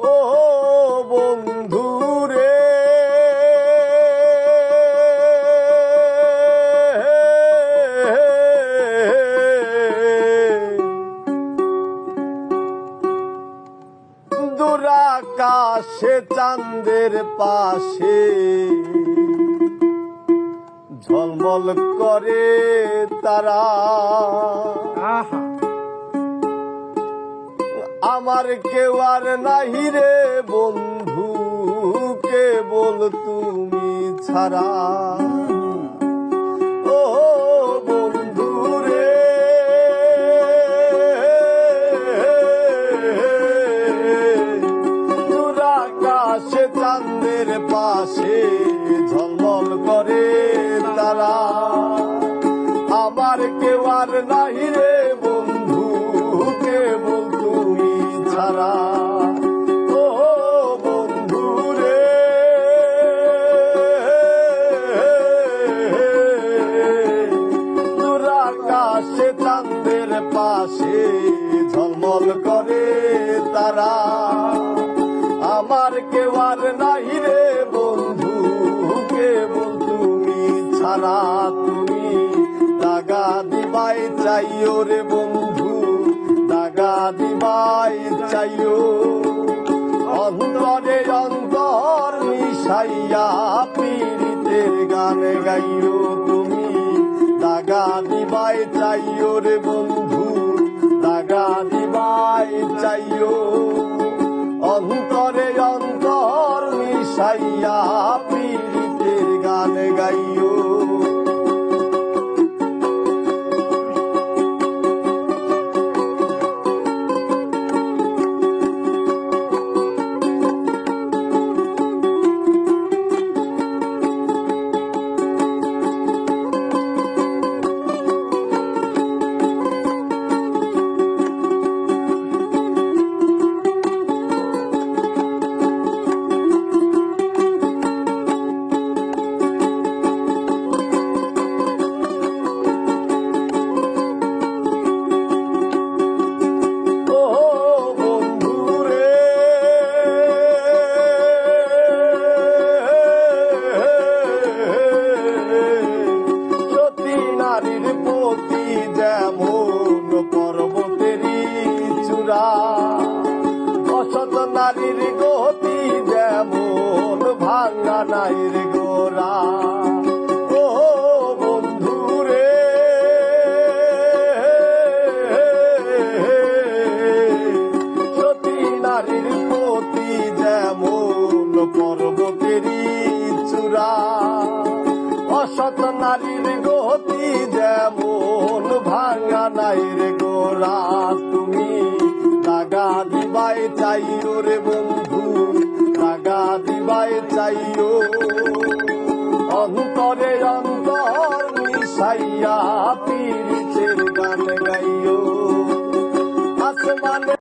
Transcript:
ও বন্ধু রে। দুরাকাশে চাঁদের পাশে ঝলমল করে তারা। আমার কেউ আর নাহি রে বন্ধু, কেবল তুমি ছাড়া। ও বন্ধু রে আকাশে চাঁদের পাশে ঝলমল করে তারা। আমার কেউ আর পাশে ঝলমল করে তারা। আমার কেউ আর নাহি রে বন্ধু, কেবল তুমি ছাড়া তুমি। দাগা দিবাই চাইও রে বন্ধু, দাগা দিবাই চাইও। অন্তরে অন্তর মিশাইয়া পীড়িতের গান গাইও তুমি। দাগা দিবাই চাইও রে বন্ধু দিবাই চাইও অন্তরে অন্তর মিশাইয়া পীড়িতের গান গাইও। অসত নারীর গতি যেমন ভাঙা নাইর গোরা নারীর প্রতি যেমন চূড়া গতি ভাঙা নাইর গোরা রে বন্ধু দাগা দিবাই চাইও অন্তরে অন্তর মিশাইয়া পীড়িতের